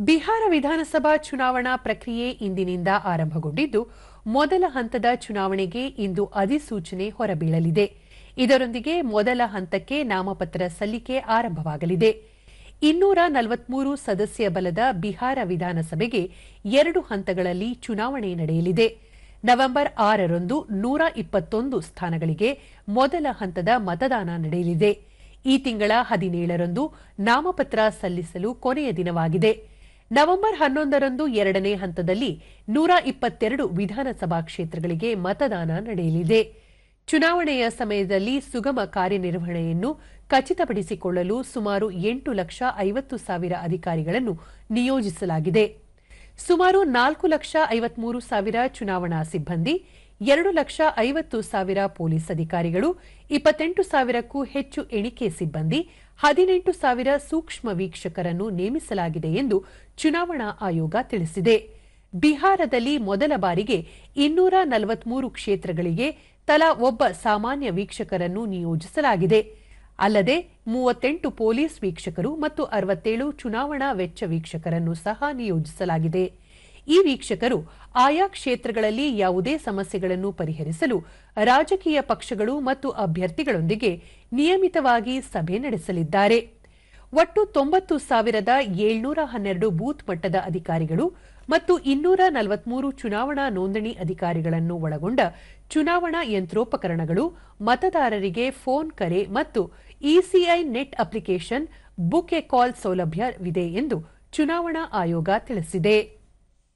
ಬಿಹಾರ ವಿಧಾನಸಭಾ ಚುನಾವಣಾ ಪ್ರಕ್ರಿಯೆ ಇಂದಿನಿಂದ ಆರಂಭಗೊಂಡಿದ್ದು, ಮೊದಲ ಹಂತದ ಚುನಾವಣೆಗೆ ಇಂದು ಅಧಿಸೂಚನೆ ಹೊರಬೀಳಲಿದೆ. ಇದರೊಂದಿಗೆ ಮೊದಲ ಹಂತಕ್ಕೆ ನಾಮಪತ್ರ ಸಲ್ಲಿಕೆ ಆರಂಭವಾಗಲಿದೆ. ಇನ್ನೂರ ನಲವತ್ಮೂರು ಸದಸ್ಯ ಬಲದ ಬಿಹಾರ ವಿಧಾನಸಭೆಗೆ ಎರಡು ಹಂತಗಳಲ್ಲಿ ಚುನಾವಣೆ ನಡೆಯಲಿದೆ. ನವೆಂಬರ್ ಆರರಂದು ನೂರ ಇಪ್ಪತ್ತೊಂದು ಸ್ಥಾನಗಳಿಗೆ ಮೊದಲ ಹಂತದ ಮತದಾನ ನಡೆಯಲಿದೆ. ಈ ತಿಂಗಳ ಹದಿನೇಳರಂದು ನಾಮಪತ್ರ ಸಲ್ಲಿಸಲು ಕೊನೆಯ ದಿನವಾಗಿದೆ. ನವೆಂಬರ್ ಹನ್ನೊಂದರಂದು ಎರಡನೇ ಹಂತದಲ್ಲಿ ನೂರ ಇಪ್ಪತ್ತೆರಡು ವಿಧಾನಸಭಾ ಕ್ಷೇತ್ರಗಳಿಗೆ ಮತದಾನ ನಡೆಯಲಿದೆ. ಚುನಾವಣೆಯ ಸಮಯದಲ್ಲಿ ಸುಗಮ ಕಾರ್ಯನಿರ್ವಹಣೆಯನ್ನು ಖಚಿತಪಡಿಸಿಕೊಳ್ಳಲು ಸುಮಾರು ಎಂಟು ಲಕ್ಷ ಐವತ್ತು ಸಾವಿರ ಅಧಿಕಾರಿಗಳನ್ನು ನಿಯೋಜಿಸಲಾಗಿದೆ. ಸುಮಾರು ನಾಲ್ಕು ಲಕ್ಷ ಐವತ್ಮೂರು ಸಾವಿರ ಚುನಾವಣಾ ಸಿಬ್ಬಂದಿ, ಎರಡು ಲಕ್ಷ ಐವತ್ತು ಸಾವಿರ ಪೊಲೀಸ್ ಅಧಿಕಾರಿಗಳು, ಇಪ್ಪತ್ತೆಂಟು ಸಾವಿರಕ್ಕೂ ಹೆಚ್ಚು ಎಣಿಕೆ ಸಿಬ್ಬಂದಿ, ಹದಿನೆಂಟು ಸಾವಿರ ಸೂಕ್ಷ್ಮ ವೀಕ್ಷಕರನ್ನು ನೇಮಿಸಲಾಗಿದೆ ಎಂದು ಚುನಾವಣಾ ಆಯೋಗ ತಿಳಿಸಿದೆ. ಬಿಹಾರದಲ್ಲಿ ಮೊದಲ ಬಾರಿಗೆ ಇನ್ನೂರ ನಲವತ್ಮೂರು ಕ್ಷೇತ್ರಗಳಿಗೆ ತಲಾ ಒಬ್ಬ ಸಾಮಾನ್ಯ ವೀಕ್ಷಕರನ್ನು ನಿಯೋಜಿಸಲಾಗಿದೆ. ಅಲ್ಲದೆ ಮೂವತ್ತೆಂಟು ಪೊಲೀಸ್ ವೀಕ್ಷಕರು ಮತ್ತು ಅರವತ್ತೇಳು ಚುನಾವಣಾ ವೆಚ್ಚ ವೀಕ್ಷಕರನ್ನು ಸಹ ನಿಯೋಜಿಸಲಾಗಿದೆ. ಈ ವೀಕ್ಷಕರು ಆಯಾ ಕ್ಷೇತ್ರಗಳಲ್ಲಿ ಯಾವುದೇ ಸಮಸ್ಯೆಗಳನ್ನು ಪರಿಹರಿಸಲು ರಾಜಕೀಯ ಪಕ್ಷಗಳು ಮತ್ತು ಅಭ್ಯರ್ಥಿಗಳೊಂದಿಗೆ ನಿಯಮಿತವಾಗಿ ಸಭೆ ನಡೆಸಲಿದ್ದಾರೆ. ಒಟ್ಟು ತೊಂಬತ್ತು ಸಾವಿರದ ಏಳ್ನೂರ ಹನ್ನೆರಡು ಬೂತ್ ಮಟ್ಟದ ಅಧಿಕಾರಿಗಳು ಮತ್ತು ಇನ್ನೂರ ನಲವತ್ಮೂರು ಚುನಾವಣಾ ನೋಂದಣಿ ಅಧಿಕಾರಿಗಳನ್ನು ಒಳಗೊಂಡ ಚುನಾವಣಾ ಯಂತ್ರೋಪಕರಣಗಳು ಮತದಾರರಿಗೆ ಫೋನ್ ಕರೆ ಮತ್ತು ECI net application book a call ಸೌಲಭ್ಯವಿದೆ ಎಂದು ಚುನಾವಣಾ ಆಯೋಗ ತಿಳಿಸಿದೆ.